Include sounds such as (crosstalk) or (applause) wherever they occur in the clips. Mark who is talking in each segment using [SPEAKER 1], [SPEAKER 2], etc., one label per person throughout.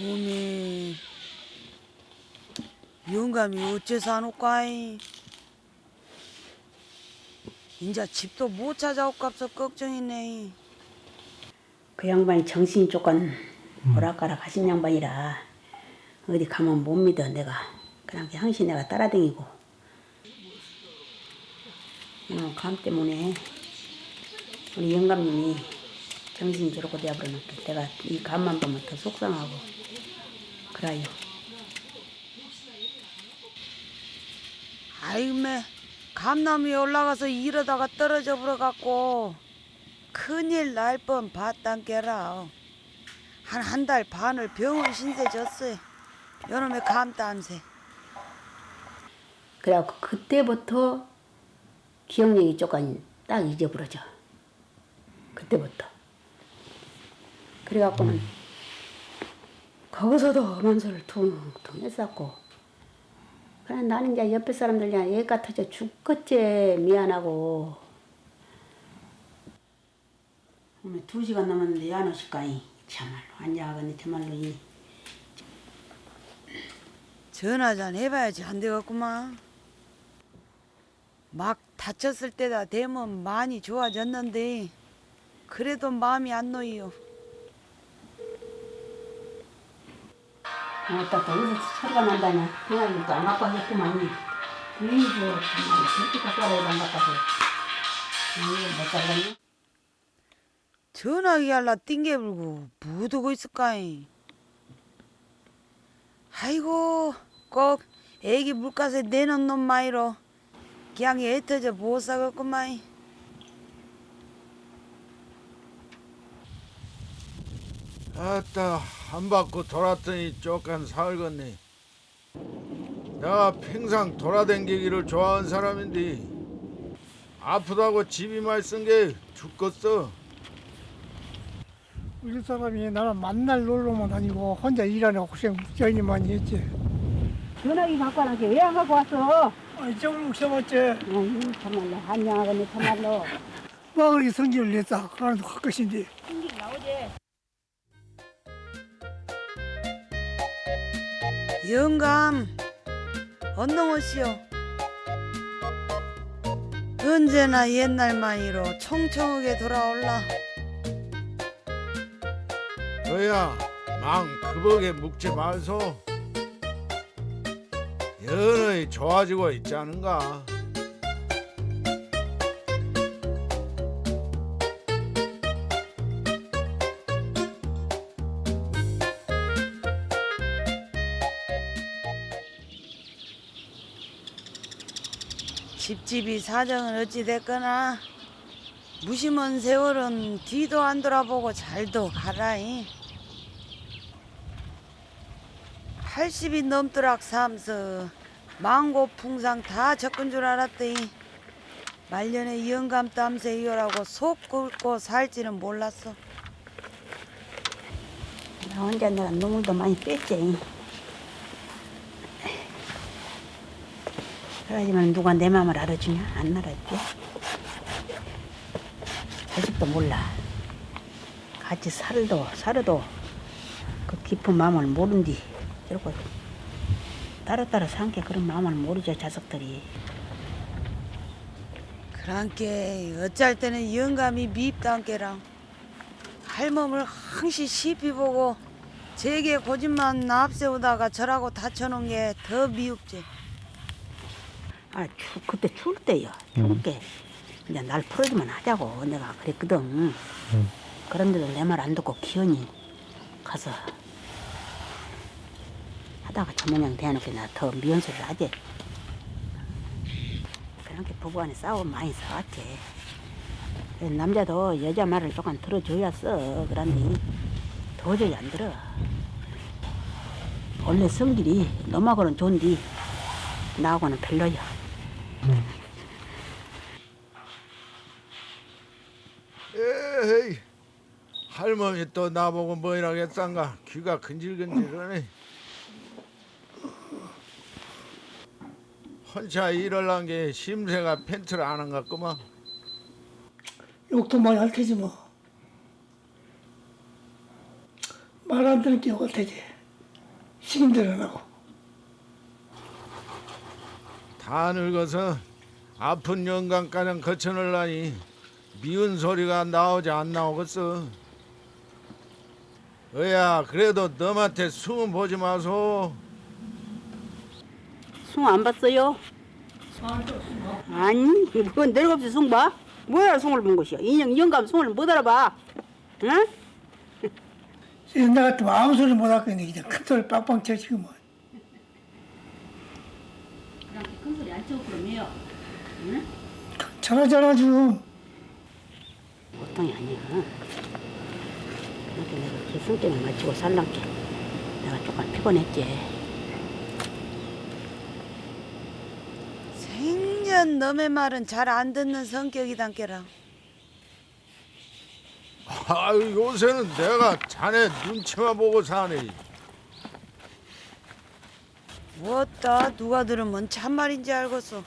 [SPEAKER 1] 어메 영감이 어째서 안 올까이? 인자 집도 못 찾아올까서 걱정이네
[SPEAKER 2] 그 양반이 정신이 조금 오락가락 하신 양반이라 어디 가면 못 믿어 내가. 그냥 항시 내가 따라다니고. 어, 감 때문에 우리 영감님이 정신이 저렇게 되어버리니까 내가 이 감만 보면 더 속상하고 그래요
[SPEAKER 1] 아이매 감나무에 올라가서 이러다가 떨어져 버려갖고 큰일 날 뻔 봤단께라 한 한 달 반을 병원 신세 졌어요 요놈의 감땀새
[SPEAKER 2] 그래갖고 그때부터 기억력이 조금 딱 잊어버려져. 그때부터. 그래갖고는 거기서도 험한 소리를 퉁퉁 했었고 그냥 나는 이제 옆에 사람들 그냥 애 같아져 죽겠지 미안하고. 오늘 두 시간 넘었는데 안 오실까이? 참말로 앉아가겠네 참말로 이
[SPEAKER 1] 전화 좀 해봐야지 안 되겠구만. 막 다쳤을 때다 되면 많이 좋아졌는데 그래도 마음이 안 놓이
[SPEAKER 2] 아따 또 어디서 소리가 난다냐? 하나님도 안 갖고 하겠구만 정말 그렇게 갖고 와야 안 갖고 이거 못 살겠네.
[SPEAKER 1] 전화기 할라 띵개불고 뭐 두고 있을까이 아이고 꼭 애기 물가에 내놓은 놈 마이로. 그냥 애터져 못 사겠구만
[SPEAKER 3] 아따 한 바퀴 돌았더니 쪼깐 살겠네 내가 평생 돌아댕기기를 좋아하는 사람인데 아프다고 집이 말쓴 게 죽겠어
[SPEAKER 4] 우리 사람이 나는 만날 놀러만 다니고 혼자 일하는 고생 무지하게 많이 했지.
[SPEAKER 2] 전화기 갖고 와놨지 왜안 갖고 왔어?
[SPEAKER 4] 아니 저걸 웃어봤지.
[SPEAKER 2] 아유 참말로 한양하겠네 참말로
[SPEAKER 4] 마을이 성질을 냈다. 그러는 할 것인데.
[SPEAKER 1] 영감 언능 오시오 언제나 옛날 마이로 청청하게 돌아올라.
[SPEAKER 3] 너야 망 그벅에 묵지 말소. 연하이 좋아지고 있지 않은가
[SPEAKER 1] 집집이 사정은 어찌 됐거나? 무심한 세월은 뒤도 안 돌아보고 잘도 가라이 80이 넘도록 삼서 망고 풍상 다 적은 줄 알았더니 말년에 영감 땀새 이어라고 속 끓고 살지는 몰랐어.
[SPEAKER 2] 나 혼자 내가 눈물도 많이 뺐지 그러지만 누가 내 마음을 알아주냐? 안 알아주지 아직도 몰라. 같이 살도 살아도 그 깊은 마음을 모른디. 저렇게 따로따로 산게 그런 마음을 모르죠 자석들이.
[SPEAKER 1] 그랑께 어쩔 때는 영감이 밉단께랑 할멈을 항시 시피 보고 제게 고집만 앞세우다가 저라고 다쳐놓은 게 더 미흡지
[SPEAKER 2] 아, 추, 그때 추울 때요. 추울 때 이제 날 풀어주면 하자고 내가 그랬거든. 그런데도 내 말 안 듣고 기현이 가서 하다가 저 모양 대놓고 나더 미운 소리를 하지. 그렇게 부부 간에 싸움 많이 싸웠지. 남자도 여자 말을 조금 들어줘야 써. 그런데 도저히 안 들어. 원래 성질이 너하고는 좋은데 나하고는 별로야.
[SPEAKER 3] 에이 할머니 또 나보고 뭐이라겠단가 귀가 근질근질하네 혼자 일을 한 게 심새가 펜트를 안 한 것 같구만
[SPEAKER 4] 욕도 많이 할 테지 뭐. 말 안 듣는 게 욕할 테지. 힘들어 나고.
[SPEAKER 3] 다 늙어서 아픈 영감가량 거쳐ner라니 미운 소리가 나오지 안 나오겠어. 어야 그래도 너한테 숨은 보지 마소.
[SPEAKER 2] 숭 안 봤어요? 아니, 그건 늙없이 숭 봐? 뭐야 숭을 본 것이야? 인형 영감 숭을 못 알아봐. 응?
[SPEAKER 4] 옛날 같으면 아무 소리 못 하겠네. 그냥 큰 소리 빵빵 쳐 지금은.
[SPEAKER 2] 그렇게 큰 소리 안 치고 그러면요. 응?
[SPEAKER 4] 잘하잖아 지금.
[SPEAKER 2] 보통이 아니야. 그래도 내가 기승 때문에 맞추고 살란게. 내가 조금 피곤했지.
[SPEAKER 1] 생년 너의 말은 잘 안 듣는 성격이단께라.
[SPEAKER 3] 아유 요새는 내가 자네 눈치만 보고 사네.
[SPEAKER 1] 뭐다 누가 들으면 참말인지 알겠어.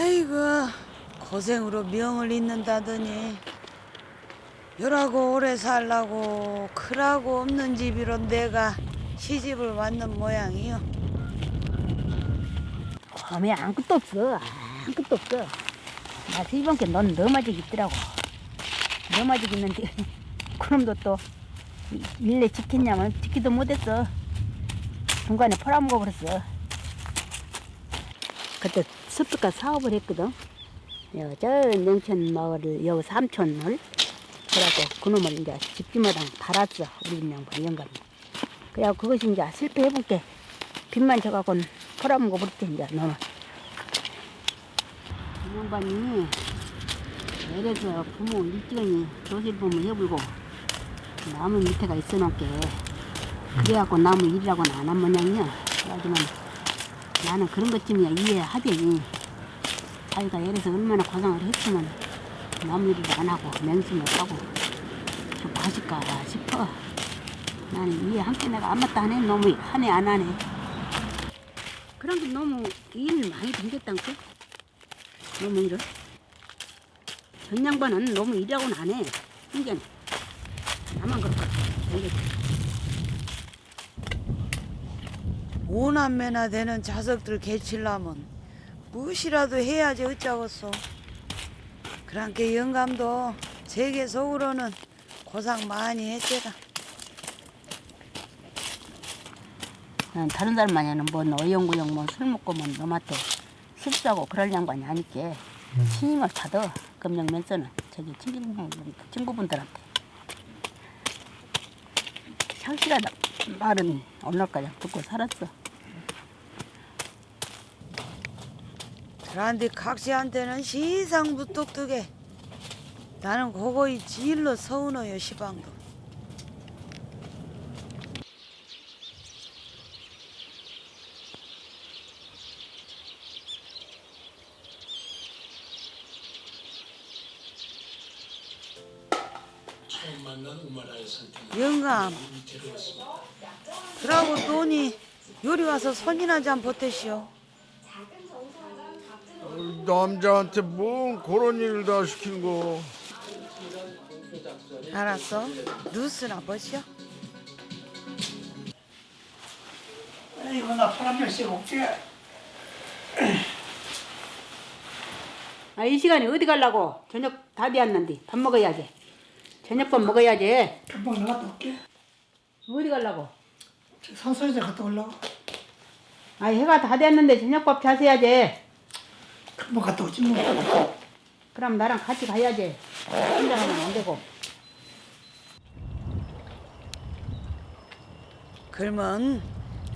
[SPEAKER 1] 아이고 고생으로 명을 잇는다더니 열하고 오래 살라고 크라고 없는 집이로 내가 시집을 왔는 모양이요.
[SPEAKER 2] 밤에 아무것도 없어. 아무것도 없어. 나 이번 게넌 너마직 있더라고. 너마직 있는데 (laughs) 그놈도 또 이- 일내 지켰냐면 지키도 못했어. 중간에 팔아먹어 버렸어. 그때 습득가 사업을 했거든. 여, 저 냉천 마을을 여 삼촌을 그래갖고 그놈을 이제 집집마당 달았어 우리 그냥 영감이. 그래갖고 그것이 이제 실패해본 게 빚만 져갖고는 팔아먹어 버렸지 이제 너는. 이 양반이 내려서 부모 일찍이 조실 부모 해불고 나무 밑에가 있어놓게 그래갖고 나무 일이라고는 안 한 모양이야. 하지만 나는 그런 것쯤이야 이해하지. 자기가 예래서 얼마나 고생을 했으면 나무 일을 안 하고 맹심을 하고 좀 맛일까 싶어. 나는 이해 함께 내가 안 맞다 하네. 너무 하네 안 하네. 그런 게 너무 일을 많이 거. 너무 일을. 전 양반은 너무 일하고는 안 해. 신기하네. 나만 그렇고. 댕겼지.
[SPEAKER 1] 오남매나 되는 자석들 개치려면 무엇이라도 해야지 어쩌겠어. 그랑께 영감도 제게 속으로는 고생 많이 했대라.
[SPEAKER 2] 난 다른 사람만이는 뭐 어영구영 뭐술 먹고 뭐 너한테 실수하고 그럴 양반이 아니께 신임을 받아 금령 면서는 저기 친구분, 친구분들한테. 확실하다 말은 오늘까지 듣고 살았어
[SPEAKER 1] 그런데 각시한테는 시상 무뚝뚝해. 나는 그거이 질로 서운해요 시방도. 영감. 그러고 돈이 요리 와서 손이나 좀 보태시오.
[SPEAKER 3] 남자한테 뭔 그런 일을 다 시킨 거.
[SPEAKER 1] 알았어. 뉴스나 보시오.
[SPEAKER 4] 이거 나 파란 열쇠 먹지.
[SPEAKER 2] 아 이 시간에 어디 가려고 저녁 답이 왔는데 밥 먹어야지 저녁밥 먹어야지
[SPEAKER 4] 금방 나갔다 올게.
[SPEAKER 2] 어디 가려고
[SPEAKER 4] 저 산소에서 갔다 올라고.
[SPEAKER 2] 아 해가 다 됐는데 저녁밥 자세야지
[SPEAKER 4] 금방 갔다 오지 뭐.
[SPEAKER 2] 그럼 나랑 같이 가야지. 혼자 가면 안 되고.
[SPEAKER 1] 그러면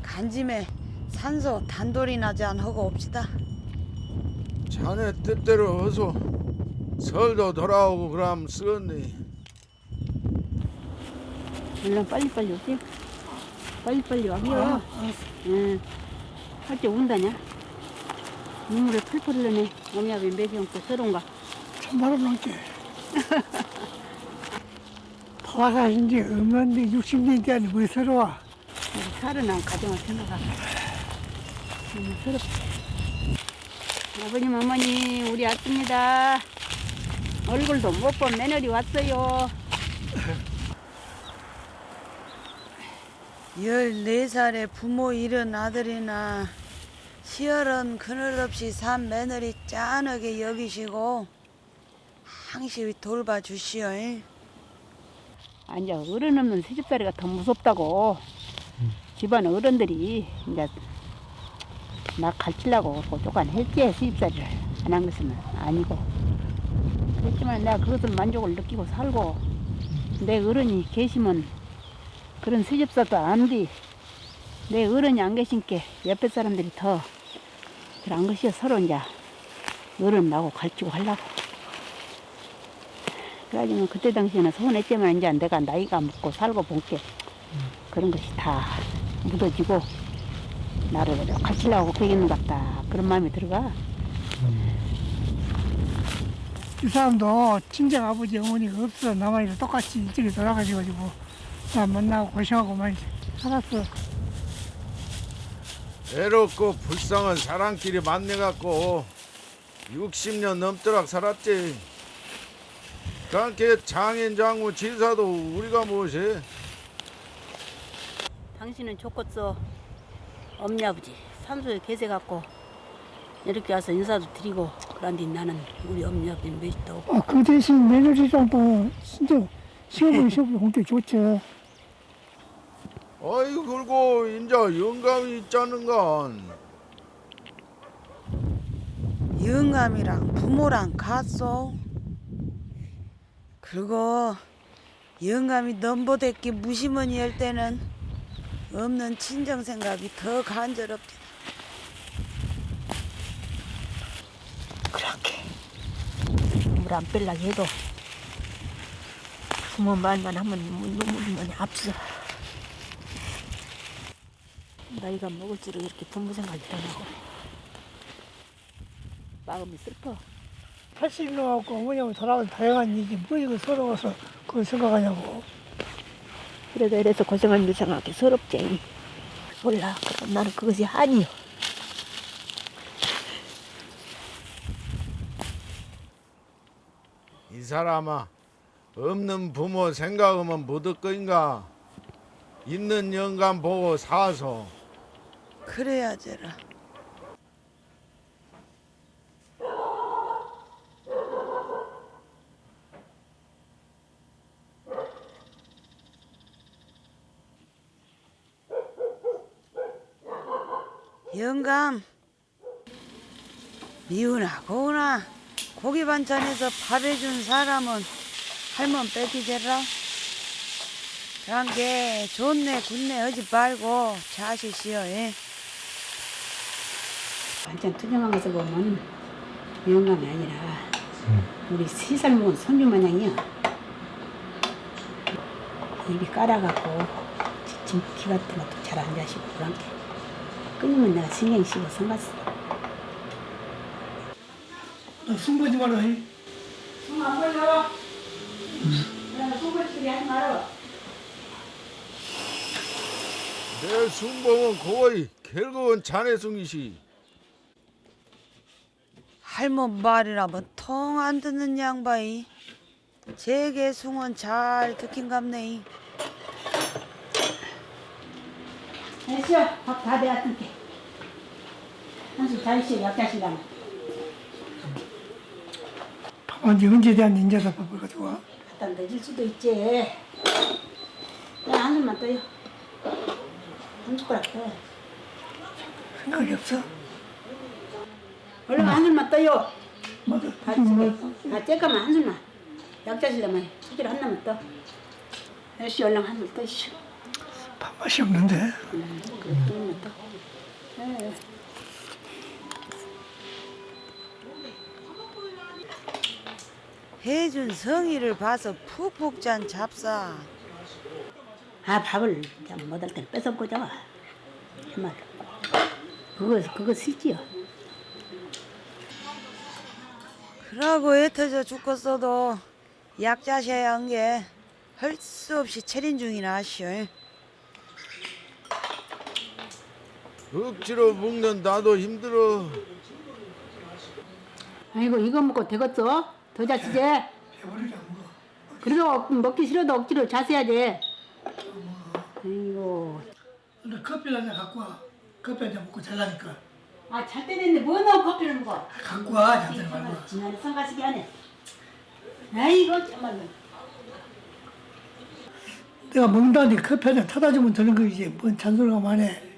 [SPEAKER 1] 간짐에 산소 단돌이나 잔 하고 옵시다.
[SPEAKER 3] 자네 뜻대로 어서 설도 돌아오고 그럼 쓰겠네.
[SPEAKER 2] 얼른 빨리빨리 오지. 빨리빨리 와기요 응 할때 운다냐 눈물을 펄펄 흘러내 어미야왜 매비 얹고 서러운가
[SPEAKER 4] 참말로 넘게. 파가 이제 없는데 60년 전에 왜 서러워?
[SPEAKER 2] 우리 살아난 가정을 생각하고 너무 서럽다 아버님 어머니 우리 왔습니다 얼굴도 못 본 며느리 왔어요.
[SPEAKER 1] 14살에 부모 잃은 아들이나 시열은 그늘 없이 산 며느리 짠하게 여기시고 항시 돌봐주시오.
[SPEAKER 2] 아니 어른 없는 새집살이가 더 무섭다고. 집안 어른들이 이제 나 가르치려고 조금 했지 새집살이를. 안 한 것은 아니고. 그렇지만 내가 그것을 만족을 느끼고 살고 내 어른이 계시면 그런 새집살도 안돼 내 어른이 안 계신께 옆에 사람들이 더 그런 것이 서로 이제 어른 나고 가르치고 하려고. 그래가지고 그때 당시에는 서운했지만 이제 내가 나이가 먹고 살고 본게 그런 것이 다 묻어지고 나를 가르치려고 그러는 것 같다. 그런 마음이 들어가.
[SPEAKER 4] 이 사람도 친정 아버지 어머니가 없어. 나만이랑 똑같이 일찍이 돌아가셔가지고 나 만나고 고생하고 많이 살았어.
[SPEAKER 3] 애롭고 불쌍한 사람끼리 만나갖고 60년 넘도록 살았지. 그렇게 장인 장모 진사도 우리가 무엇이?
[SPEAKER 2] 당신은 좋겠어 엄니 아버지 산소에 계세갖고 이렇게 와서 인사도 드리고 그런데 나는 우리 엄니 아버지 몇도 없고
[SPEAKER 4] 아, 그 대신 며느리랑 또 진짜 시어머니 시어머니 (laughs) 공격 좋죠.
[SPEAKER 3] 어이 그리고 인자 영감이 있자는가.
[SPEAKER 1] 영감이랑 부모랑 갔소. 그리고 영감이 넘보댔기 무심원이 할 때는 없는 친정 생각이 더 간절없지.
[SPEAKER 2] 그렇게 물안 뺄라고 해도 부모 말만 하면 눈물이 많이 앞서 나이가 먹을수록 이렇게 부모 생각이 더 나고 마음이 슬퍼.
[SPEAKER 4] 80 넘어갖고 어머니하고 돌아온 다양한 일이 뭐 이거 서러워서 그걸 생각하냐고.
[SPEAKER 2] 그래도 이래서 고생한 일 생각하기 서럽지. 몰라. 그럼 나는 그것이 아니요.
[SPEAKER 3] 이 사람아 없는 부모 생각하면 못할 거인가? 있는 영감 보고 사서
[SPEAKER 1] 그래야지라. 영감 미우나 고우나 고기 반찬에서 밥 해준 사람은 할멈 뺏기제라 그랑게 좋네 굿네 하지 말고 자시시오 예.
[SPEAKER 2] 완전 투명한 것을 보면 영감이 아니라 우리 세살 먹은 손주 마냥이야 입이 깔아갖고 지침 키 같은 것도 잘 안 자시고 그런 게 끊이면 내가 신경 쓰고 성갔어
[SPEAKER 4] 너숨 보지 마라. 이.
[SPEAKER 2] 숨안 벌려 숨을 하지
[SPEAKER 3] 내 순봉은 거의 결국은 자네숭이시.
[SPEAKER 1] 할멈 말이라면 통 안 듣는 양반이. 제게 숭은 잘 듣긴 갑네.
[SPEAKER 2] 됐어. 밥다 되었을게 한숨 잘 쉬어 약자신다면
[SPEAKER 4] 밥은 이제 언제 대한 인자다 밥을 가지고 와.
[SPEAKER 2] 갖다 늦을 수도 있지. 내가 한숨만 떠요 한 숟가락 떠
[SPEAKER 4] 생각이 없어.
[SPEAKER 2] 얼른 한 술만 떠요.
[SPEAKER 4] 맞아.
[SPEAKER 2] 다 찌개. 다 쬐까만 한 술만. 약자실라만 수질 하나만 떠. 열시 얼른 한 술 떠시오.
[SPEAKER 4] 밥맛이 없는데.
[SPEAKER 2] 그래, 조금만 떠. 예.
[SPEAKER 1] 해준 성의를 봐서 푹푹 잔 잡사
[SPEAKER 2] 아 밥을 못할 때는 뺏어먹고 자와. 정말. 그거 그거 싫지요.
[SPEAKER 1] 그러고 애터져 죽겠어도 약자셔야 한 게 할 수 없이 체린 중이나 하시오
[SPEAKER 3] 억지로 먹는 나도 힘들어.
[SPEAKER 2] 아이고 이거 먹고 되겠어? 더
[SPEAKER 4] 먹어.
[SPEAKER 2] 그래도 먹기 싫어도 억지로 자세야 돼. 아이고.
[SPEAKER 4] 근데 커피 한잔 갖고 와. 커피 한 잔 먹고 잘라니까.
[SPEAKER 2] 아, 잘 때 됐는데 뭐 넣어 커피를 먹어?
[SPEAKER 4] 갖고 와, 잠들 말고.
[SPEAKER 2] 지난해 성가시기 하네. 아이고, 정말로.
[SPEAKER 4] 내가 먹는다는데 커피 한잔 타다 주면 되는 거지. 뭔 잔소리가 많네.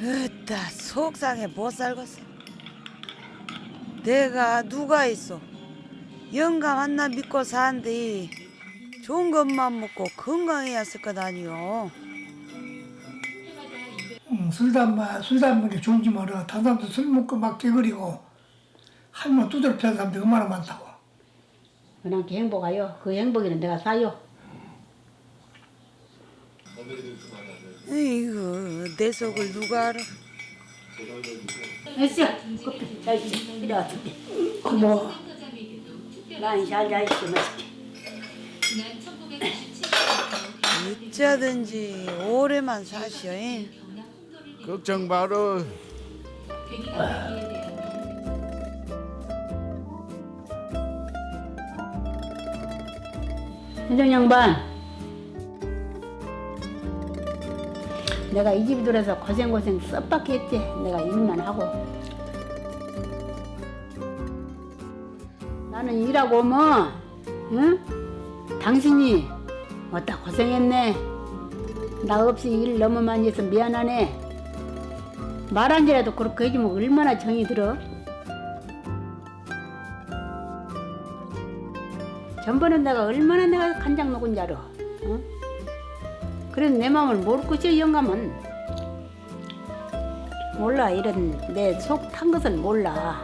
[SPEAKER 1] 으따 속상해 못 살겠어 내가 누가 있어 영감 하나 믿고 사는데 좋은 것만 먹고 건강해야 쓸 것 아니요
[SPEAKER 4] 응, 술담마, 술담 먹는 게 좋은지 몰라. 다른 사람도 술 먹고 막 개거리고 할머 두드려 패는 사람들 얼마나 많다고.
[SPEAKER 2] 그냥 그 행복하요. 그 행복이는 내가 사요.
[SPEAKER 1] 에이구 내 속을 누가 알아
[SPEAKER 2] 됐어. 커피 잘 있어. 이리 때.
[SPEAKER 4] 고마워.
[SPEAKER 2] 난 잘잘 있어. 맛있게.
[SPEAKER 1] 어쩌든지 오래만 사시오 잉.
[SPEAKER 3] 걱정 마라.
[SPEAKER 2] 현정 양반. 내가 이 집에 들어서 고생고생 썩밖에 했지. 내가 일만 하고. 나는 일하고 오면, 응? 당신이 왔다 고생했네. 나 없이 일 너무 많이 해서 미안하네. 말한 개라도 그렇게 해주면 얼마나 정이 들어? 전번에 내가 얼마나 내가 간장 줄 알아. 응? 그래도 내 마음을 모를 것이야 영감은. 몰라 이런 내 속 탄 것은 몰라.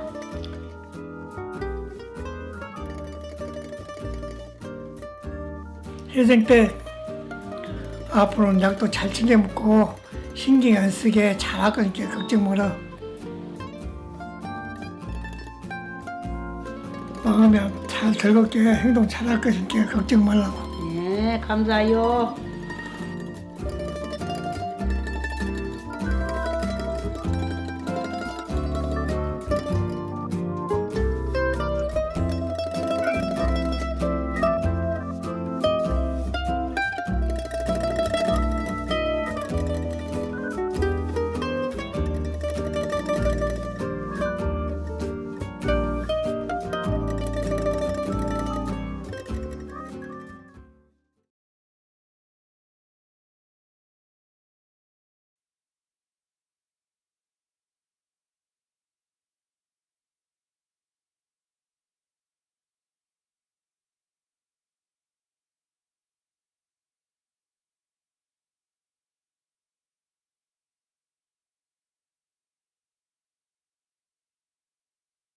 [SPEAKER 4] 회생 때 앞으로는 약도 잘 챙겨 먹고 신경 안 쓰게 거니까 걱정 마라. 마음에 잘 즐겁게 행동 잘할 것이니까 걱정 말라고.
[SPEAKER 2] 네 감사해요.